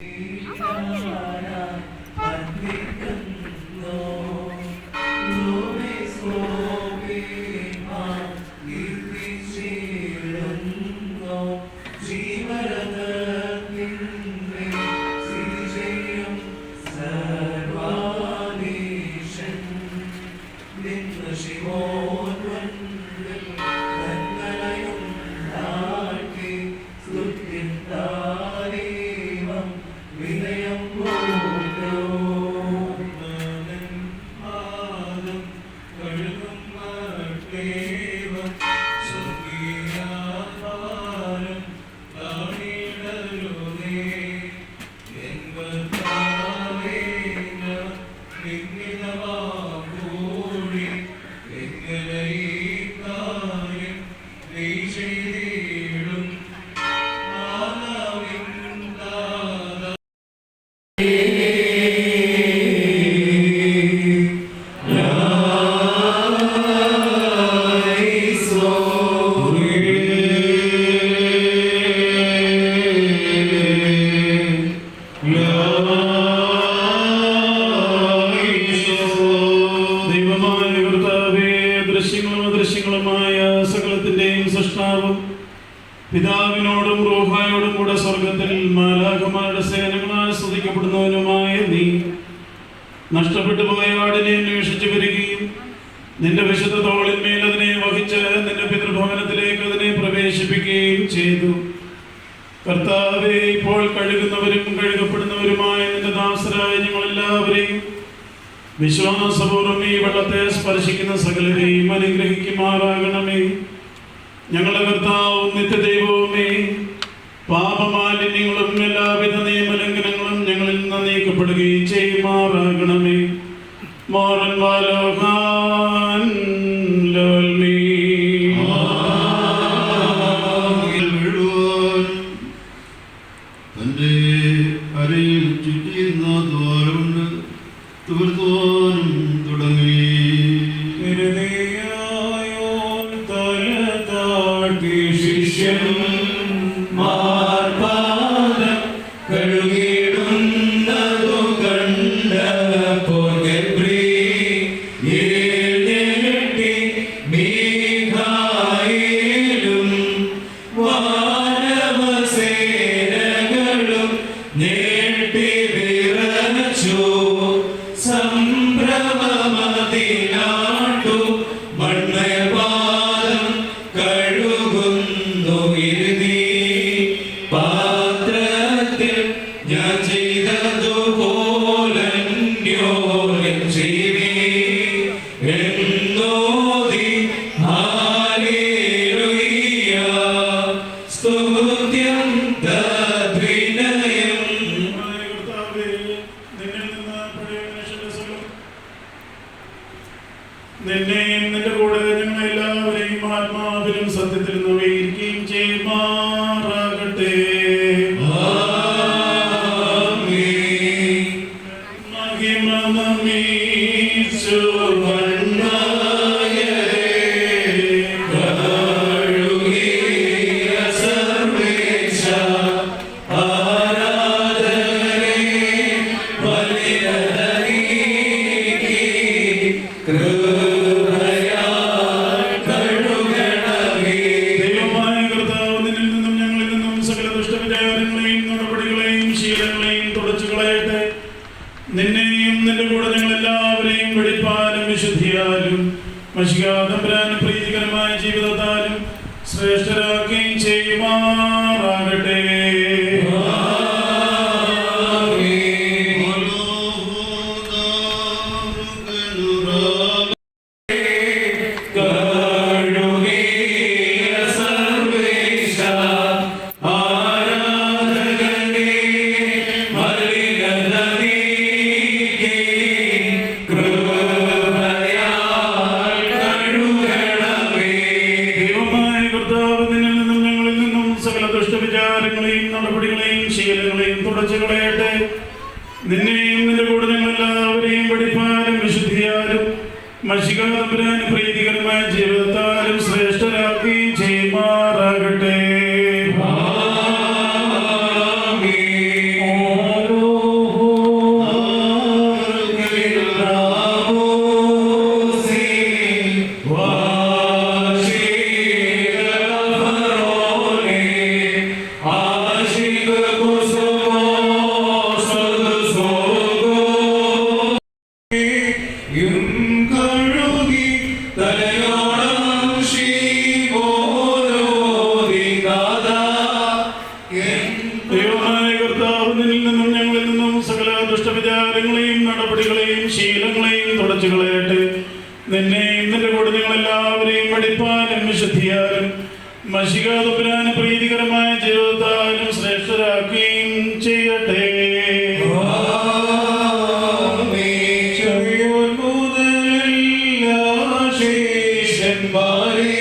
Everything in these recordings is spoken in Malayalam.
Mm-hmm. the easy ദൃശ്യങ്ങളും അദൃശ്യങ്ങളുമായ സകലത്തിന്റെയും സൃഷ്ടാവും പിതാവിനോടും റൂഹായോടും കൂടെ സ്വർഗത്തിൽ മാലാഖമാരുടെ സേനകളാൽ സ്തുതിക്കപ്പെടുന്നവനുമായ നീ നഷ്ടപ്പെട്ടു പോയ ആടിനെ അന്വേഷിച്ചു വരികയും നിന്റെ വിശുദ്ധ തോളിന്മേൽ അതിനെ വഹിച്ച് നിന്റെ പിതൃഭവനത്തിലേക്ക് അതിനെ പ്രവേശിപ്പിക്കുകയും ചെയ്തു. കർത്താവെ ഇപ്പോൾ കഴുകുന്നവരും കഴുകപ്പെടുന്നവരുമായ വിശ്വാസപൂർവം ഈ വെള്ളത്തെ സ്പർശിക്കുന്ന സകലരെയും അനുഗ്രഹിക്കുമാറാകണമേ. ഞങ്ങളുടെ കർത്താവും നിത്യദൈവവുമേ പാപമാലിന്യങ്ങളും എല്ലാവിധ നിയമലംഘനങ്ങളും ഞങ്ങളിൽ നിന്ന് നീക്കപ്പെടുകയും ചെയ്യുമാറാകണമേ. മോറൻ വാലോഹാൻ തന്റെ അരയിൽ durgun വിശുദ്ധിയാലും മഷികാതമ്പരാനും പ്രീതികരമായ ജീവിതത്താലും ശ്രേഷ്ഠരാക്കുകയും ചെയ്യുമാറാകട്ടെ. കളയട്ടെ നിന്നെയും നിന്റെ കൂടെ നിങ്ങൾ എല്ലാവരെയും പഠിപ്പാനും വിശുദ്ധിയാലും മഷികാതുപുരാന് പ്രീതികരമായ ജീവിതത്താലും ശ്രേഷ്ഠരാക്കുകയും ചെയ്യട്ടെ. ചെറിയോൻ മുതൽ ശേഷന്മാരെ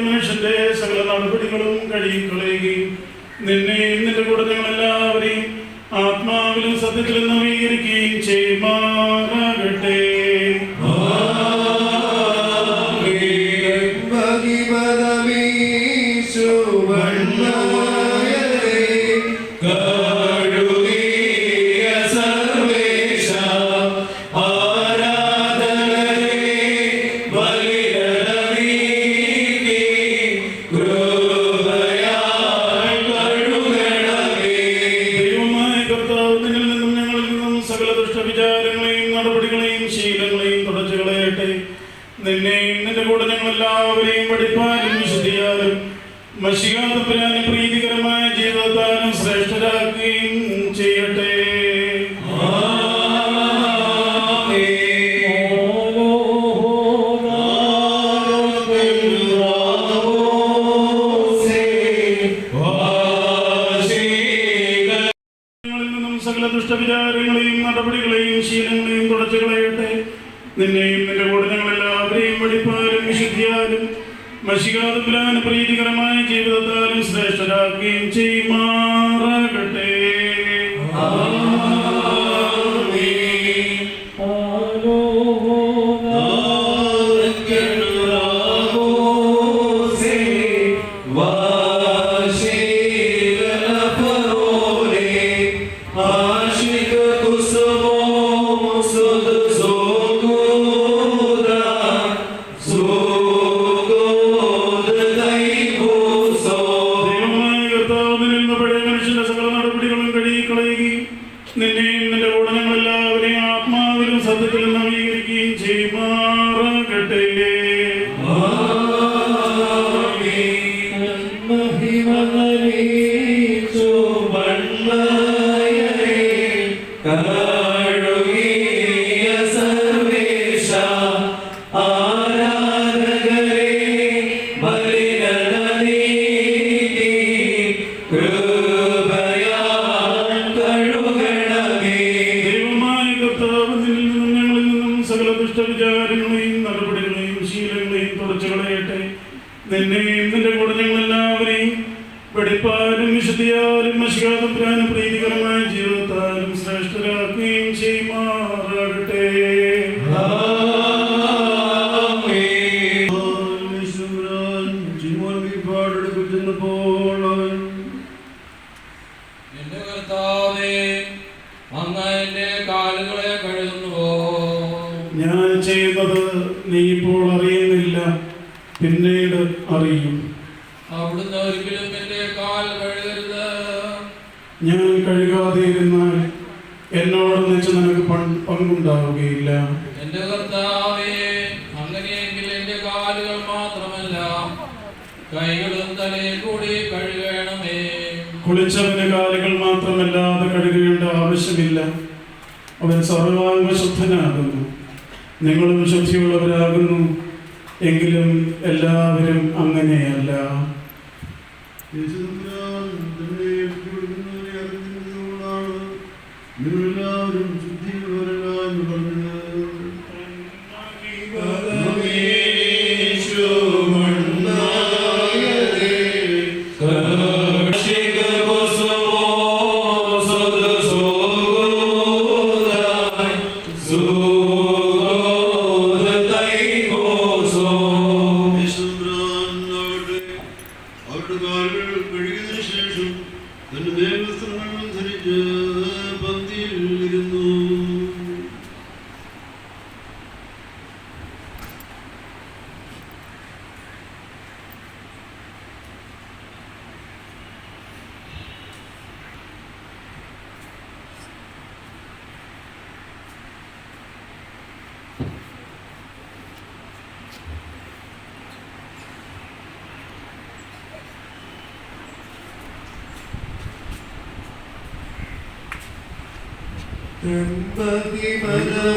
മനുഷ്യന്റെ സകല നടപടികളും കഴുകിക്കളയുകയും നിന്നെയും നിന്റെ കൂടെ ഞങ്ങളെല്ലാവരെയും ആത്മാവിലും സത്യത്തിലും നവീകരിക്കുകയും ചെയ്യുമാ. പഠിപ്പാനും വിശുദ്ധിയാലും മഷികാതപ്പുരാന് പ്രീതികരമായ ജീവിതത്താലും ശ്രേഷ്ഠരാക്കുകയും ചെയ്യട്ടെ. സകല നടപടികളെയും ശീലങ്ങളെയും തുടച്ചു കളയട്ടെ. നിന്നെ Chegando brando, brano para Nini. കൈകളും തലയിൽ കൂടി കഴുകണമേ. കുളിച്ചവന്റെ കാലുകൾ മാത്രമല്ലാതെ കഴുകേണ്ട ആവശ്യമില്ല. അവൻ സർവാംഗ ശുദ്ധനാകുന്നു നിങ്ങളും ശുദ്ധിയുള്ളവരാകുന്നു. എങ്കിലും എല്ലാവരും അങ്ങനെയല്ല. നിങ്ങൾ Thank. കൃപയാൽ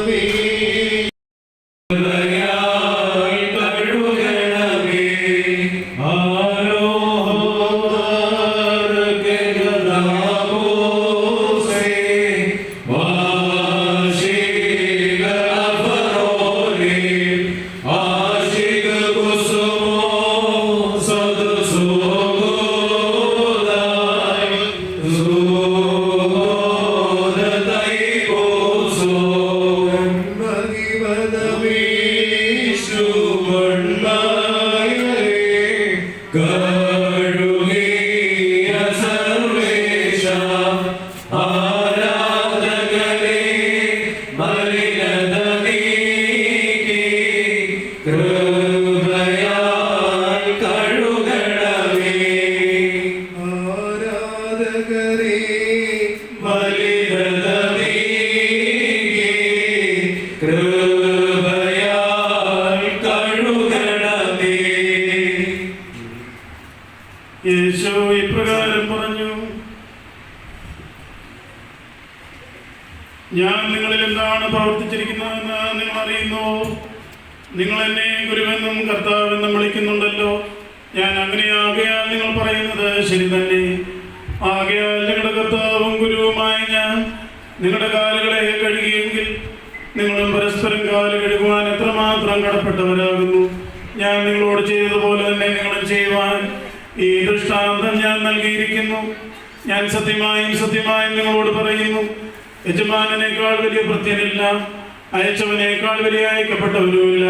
യേശു ഇപ്രകാരം പറഞ്ഞു ഞാൻ നിങ്ങളിൽ എന്താണ് പ്രവർത്തിച്ചിരിക്കുന്നതെന്ന് നിങ്ങൾ അറിയുന്നു? നിങ്ങൾ എന്നെ ഗുരുവെന്നും കർത്താവെന്നും വിളിക്കുന്നുണ്ടല്ലോ. ഞാൻ അങ്ങനെയാകയാൽ നിങ്ങൾ പറയുന്നത് ശരി തന്നെ. ആകയാൽ നിങ്ങളുടെ കർത്താവും ഗുരുവുമായ ഞാൻ നിങ്ങളുടെ കാലുകളെ കഴുകിയെങ്കിൽ നിങ്ങളും പരസ്പരം കാൽ കഴുകുവാൻ എത്രമാത്രം കടപ്പെട്ടവരാകുന്നു. ഞാൻ നിങ്ങളോട് ചെയ്തതുപോലെ തന്നെ നിങ്ങളും ചെയ്യുവാൻ ഈ ദൃഷ്ടാന്തം ഞാൻ നൽകിയിരിക്കുന്നു. ഞാൻ സത്യമായും സത്യമായും നിങ്ങളോട് പറയുന്നു. യജമാനേക്കാൾ വലിയ ഭൃത്യനില്ല അയച്ചവനേക്കാൾ വലിയ അയക്കപ്പെട്ടവരുമില്ല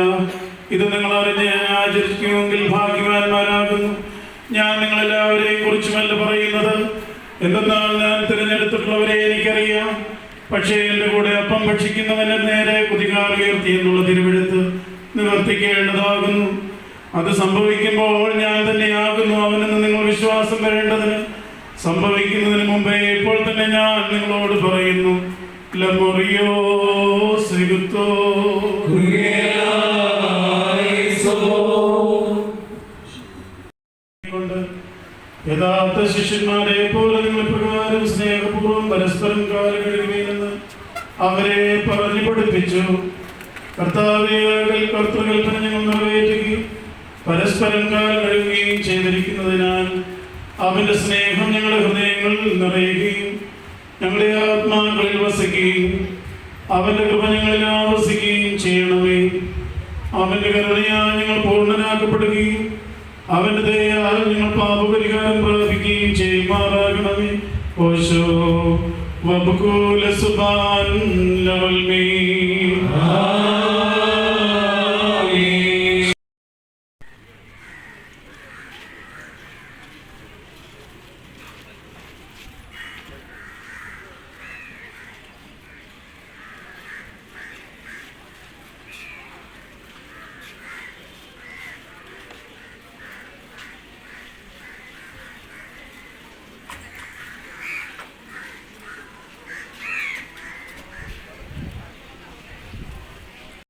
ഇത് നിങ്ങൾ അറിഞ്ഞ് ആചരിക്കുമെങ്കിൽ ഭാഗ്യവാന്മാരാകുന്നു. ഞാൻ നിങ്ങളെല്ലാവരെയും കുറിച്ചുമല്ല പറയുന്നത്. എന്തെന്നാൽ ഞാൻ തിരഞ്ഞെടുത്തിട്ടുള്ളവരെ എനിക്കറിയാം. പക്ഷേ എന്റെ കൂടെ അപ്പം ഭക്ഷിക്കുന്നവനെ നേരെ കുതികാർ ഉയർത്തി എന്നുള്ള തിരുവെടുത്ത് നിവർത്തിക്കേണ്ടതാകുന്നു. അത് സംഭവിക്കുമ്പോൾ ഞാൻ തന്നെയാകുന്നു അവനെന്ന് നിങ്ങൾ വിശ്വാസം വരേണ്ടതിന്. സംഭവിക്കുന്നതിന് മുമ്പേ ഇപ്പോൾ തന്നെ ഞാൻ നിങ്ങളോട് പറയുന്നു. ലമൊറിയോ സിഗുത്തോ കൊണ്ട് യഥാർത്ഥ ശിഷ്യന്മാരെ പോലെ നിങ്ങൾ പ്രകാരം സ്നേഹപൂർവം പരസ്പരം കാലുകഴുകുകയെന്ന് അവരെ പറഞ്ഞു പഠിപ്പിച്ചു. കർത്താവികൾ കർത്തൃകൽപ്പന ഞങ്ങൾ നിറവേറ്റുകയും പരസ്പരം കാൽ ചെയ്തിരിക്കുന്നതിനാൽ അവന്റെ സ്നേഹം ഞങ്ങളുടെ ഹൃദയങ്ങളിൽ നിറയുകയും ഞങ്ങളുടെ ആത്മാക്കളിൽ വസിക്കുകയും അവന്റെ കൃപ ഞങ്ങളിൽ ആവസിക്കുകയും ചെയ്യണമേ. അവന്റെ കരുണയാൽ ഞങ്ങൾ പൂർണനാക്കപ്പെടുകയും അവന്റെ ദയാൽ ഞങ്ങൾ പാപപരിഹാരം പ്രാപിക്കുകയും ചെയ്യുമാറാകണമേ. ഓശോ വബുകൂല സുബാൻ ലവൽമീ